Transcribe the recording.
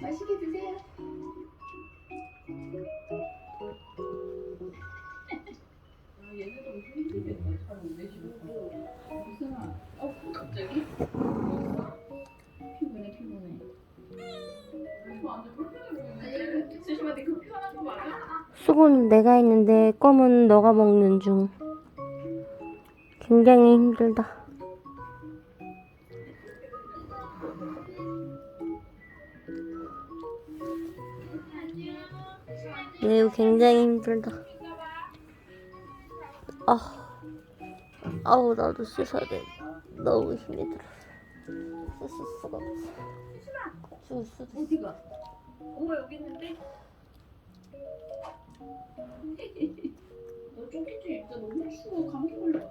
맛있게 드세요. 수심한테? 수고는 내가 했는데 껌은 너가 먹는 중. 굉장히 힘들다. 매우 굉장히 힘들다. 아, 아우 나도 씻어야 돼. 너무 힘이 들어. 씻을 수가 없어. 죽을 수도 있어. 엄마 여기 있는데? 너 쪼끼지 입자 너무 추워. 감기 걸리